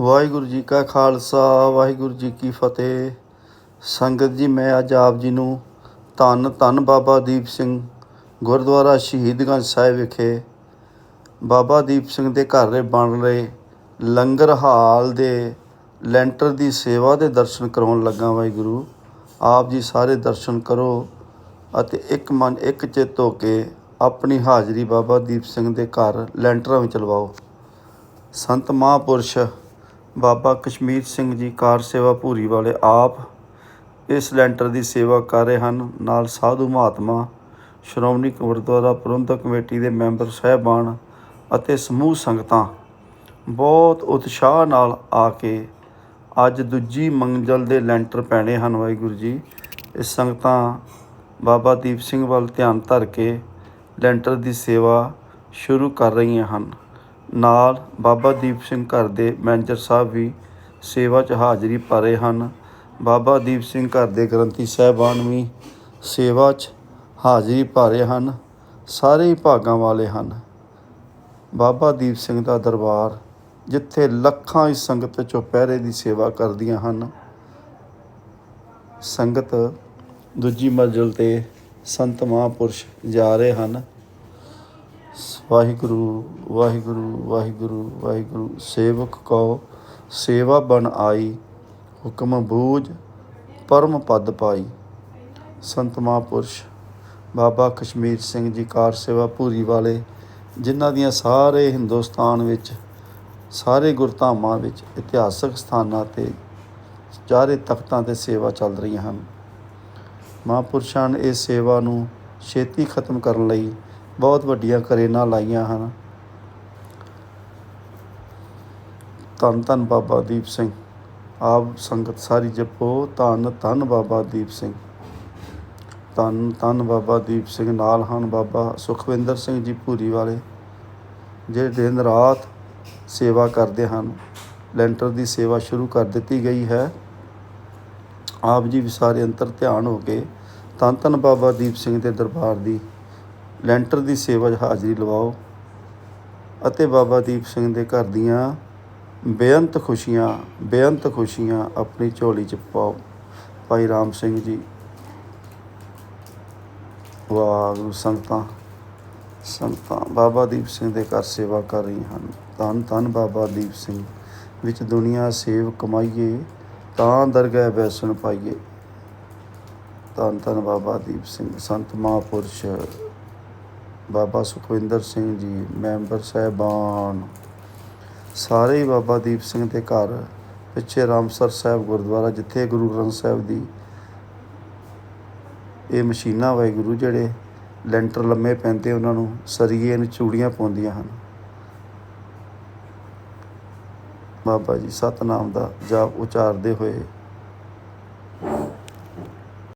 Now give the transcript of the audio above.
ਵਾਹਿਗੁਰੂ ਜੀ ਕਾ ਖਾਲਸਾ, ਵਾਹਿਗੁਰੂ ਜੀ ਕੀ ਫਤਿਹ। ਸੰਗਤ ਜੀ, ਮੈਂ ਅੱਜ ਆਪ ਜੀ ਨੂੰ ਧੰਨ ਧੰਨ ਬਾਬਾ ਦੀਪ ਸਿੰਘ ਗੁਰਦੁਆਰਾ ਸ਼ਹੀਦਗੰਜ ਸਾਹਿਬ ਵਿਖੇ ਬਾਬਾ ਦੀਪ ਸਿੰਘ ਦੇ ਘਰ ਦੇ ਬਣ ਰਹੇ ਲੰਗਰ ਹਾਲ ਦੇ ਲੈਂਟਰ ਦੀ ਸੇਵਾ ਦੇ ਦਰਸ਼ਨ ਕਰਾਉਣ ਲੱਗਾ ਵਾਹਿਗੁਰੂ। ਆਪ ਜੀ ਸਾਰੇ ਦਰਸ਼ਨ ਕਰੋ ਅਤੇ ਇੱਕ ਮਨ ਇੱਕ ਚਿੱਤ ਹੋ ਕੇ ਆਪਣੀ ਹਾਜ਼ਰੀ ਬਾਬਾ ਦੀਪ ਸਿੰਘ ਦੇ ਘਰ ਲੈਂਟਰਾਂ ਵਿੱਚ ਲਵਾਓ। ਸੰਤ ਮਹਾਂਪੁਰਸ਼ ਬਾਬਾ ਕਸ਼ਮੀਰ ਸਿੰਘ ਜੀ ਕਾਰ ਸੇਵਾ ਭੂਰੀ ਵਾਲੇ ਆਪ ਇਸ ਲੈਂਟਰ ਦੀ ਸੇਵਾ ਕਰ ਰਹੇ ਹਨ। ਨਾਲ ਸਾਧੂ ਮਹਾਤਮਾ, ਸ਼੍ਰੋਮਣੀ ਗੁਰਦੁਆਰਾ ਪ੍ਰਬੰਧਕ ਕਮੇਟੀ ਦੇ ਮੈਂਬਰ ਸਹਿਬਾਨ ਅਤੇ ਸਮੂਹ ਸੰਗਤਾਂ ਬਹੁਤ ਉਤਸ਼ਾਹ ਨਾਲ ਆ ਕੇ ਅੱਜ ਦੂਜੀ ਮੰਜ਼ਲ ਦੇ ਲੈਂਟਰ ਪੈਣੇ ਹਨ ਵਾਹਿਗੁਰੂ ਜੀ। ਇਹ ਸੰਗਤਾਂ ਬਾਬਾ ਦੀਪ ਸਿੰਘ ਵੱਲ ਧਿਆਨ ਧਰ ਕੇ ਲੈਂਟਰ ਦੀ ਸੇਵਾ ਸ਼ੁਰੂ ਕਰ ਰਹੀਆਂ ਹਨ। ਨਾਲ ਬਾਬਾ ਦੀਪ ਸਿੰਘ ਘਰ ਦੇ ਮੈਨੇਜਰ ਸਾਹਿਬ ਵੀ ਸੇਵਾ 'ਚ ਹਾਜ਼ਰੀ ਭਰ ਰਹੇ ਹਨ। ਬਾਬਾ ਦੀਪ ਸਿੰਘ ਘਰ ਦੇ ਗ੍ਰੰਥੀ ਸਾਹਿਬਾਨ ਵੀ ਸੇਵਾ 'ਚ ਹਾਜ਼ਰੀ ਭਰ ਰਹੇ ਹਨ। ਸਾਰੇ ਹੀ ਭਾਗਾਂ ਵਾਲੇ ਹਨ। ਬਾਬਾ ਦੀਪ ਸਿੰਘ ਦਾ ਦਰਬਾਰ ਜਿੱਥੇ ਲੱਖਾਂ ਹੀ ਸੰਗਤ ਚੁਪਹਿਰੇ ਦੀ ਸੇਵਾ ਕਰਦੀਆਂ ਹਨ। ਸੰਗਤ ਦੂਜੀ ਮੰਜ਼ਿਲ ਤੇ ਸੰਤ ਮਹਾਂਪੁਰਸ਼ ਜਾ ਰਹੇ ਹਨ। ਵਾਹਿਗੁਰੂ ਵਾਹਿਗੁਰੂ ਵਾਹਿਗੁਰੂ ਵਾਹਿਗੁਰੂ, ਸੇਵਕ ਕੋ ਸੇਵਾ ਬਨ ਆਈ, ਹੁਕਮ ਬੂਝ, ਪਰਮ ਪਦ ਪਾਈ। ਸੰਤ ਮਹਾਂਪੁਰਸ਼, ਬਾਬਾ ਕਸ਼ਮੀਰ ਸਿੰਘ ਜੀ ਕਾਰ ਸੇਵਾ ਭੂਰੀ ਵਾਲੇ, ਜਿਨ੍ਹਾਂ ਦੀਆਂ ਸਾਰੇ ਹਿੰਦੁਸਤਾਨ ਵਿੱਚ, ਸਾਰੇ ਗੁਰਧਾਮਾਂ ਵਿੱਚ ਇਤਿਹਾਸਕ ਸਥਾਨਾਂ ਤੇ, ਚਾਰੇ ਤਖਤਾਂ ਤੇ ਸੇਵਾ ਚੱਲ ਰਹੀਆਂ ਹਨ। ਮਹਾਂਪੁਰਸ਼ਾਂ ਨੇ ਇਸ ਸੇਵਾ ਨੂੰ ਛੇਤੀ ਖਤਮ ਕਰਨ ਲਈ ਬਹੁਤ ਵੱਡੀਆਂ ਕਰੇਨਾ ਲਾਈਆਂ ਹਨ। ਧੰਨ ਧੰਨ ਬਾਬਾ ਦੀਪ ਸਿੰਘ। ਆਪ ਸੰਗਤ ਸਾਰੀ ਜਪੋ। ਧੰਨ ਧੰਨ ਬਾਬਾ ਦੀਪ ਸਿੰਘ। ਧੰਨ ਧੰਨ ਬਾਬਾ ਦੀਪ ਸਿੰਘ ਨਾਲ ਹਨ ਬਾਬਾ ਸੁਖਵਿੰਦਰ ਸਿੰਘ ਜੀ ਭੂਰੀ ਵਾਲੇ, ਜਿਹੜੇ ਦਿਨ ਰਾਤ ਸੇਵਾ ਕਰਦੇ ਹਨ। ਲੈਂਟਰ ਦੀ ਸੇਵਾ ਸ਼ੁਰੂ ਕਰ ਦਿੱਤੀ ਗਈ ਹੈ। ਆਪ ਜੀ ਵੀ ਅੰਤਰ ਧਿਆਨ ਹੋ ਕੇ ਧੰਨ ਧੰਨ ਬਾਬਾ ਦੀਪ ਸਿੰਘ ਦੇ ਦਰਬਾਰ ਦੀ ਲੈਂਟਰ ਦੀ ਸੇਵਾ 'ਚ ਹਾਜ਼ਰੀ ਲਵਾਓ ਅਤੇ ਬਾਬਾ ਦੀਪ ਸਿੰਘ ਦੇ ਘਰ ਦੀਆਂ ਬੇਅੰਤ ਖੁਸ਼ੀਆਂ ਬੇਅੰਤ ਖੁਸ਼ੀਆਂ ਆਪਣੀ ਝੋਲੀ 'ਚ ਪਾਓ। ਭਾਈ ਰਾਮ ਸਿੰਘ ਜੀ, ਵਾਹਿਗੁਰੂ, ਸੰਗਤਾਂ ਸੰਗਤਾਂ, ਬਾਬਾ ਦੀਪ ਸਿੰਘ ਦੇ ਘਰ ਸੇਵਾ ਕਰ ਰਹੀ ਹਨ। ਧੰਨ ਧੰਨ ਬਾਬਾ ਦੀਪ ਸਿੰਘ, ਵਿੱਚ ਦੁਨੀਆ ਸੇਵ ਕਮਾਈਏ, ਤਾਂ ਦਰਗਾਹ ਬੈਸਣ ਪਾਈਏ। ਧੰਨ ਧੰਨ ਬਾਬਾ ਦੀਪ ਸਿੰਘ, ਸੰਤ ਮਹਾਂਪੁਰਸ਼ ਬਾਬਾ ਸੁਖਵਿੰਦਰ ਸਿੰਘ ਜੀ, ਮੈਂਬਰ ਸਾਹਿਬਾਨ। ਸਾਰੇ ਹੀ ਬਾਬਾ ਦੀਪ ਸਿੰਘ ਦੇ ਘਰ, ਪਿੱਛੇ ਰਾਮਸਰ ਸਾਹਿਬ ਗੁਰਦੁਆਰਾ, ਜਿੱਥੇ ਗੁਰੂ ਗ੍ਰੰਥ ਸਾਹਿਬ ਦੀ ਇਹ ਮਸ਼ੀਨਾਂ ਵਾਹਿਗੁਰੂ ਜਿਹੜੇ ਲੈਂਟਰ ਲੰਮੇ ਪੈਂਦੇ, ਉਹਨਾਂ ਨੂੰ ਸਰੀਏ ਨੂੰ ਚੂੜੀਆਂ ਪਾਉਂਦੀਆਂ ਹਨ। ਬਾਬਾ ਜੀ, ਸਤਨਾਮ ਦਾ ਜਾਪ ਉਚਾਰਦੇ ਹੋਏ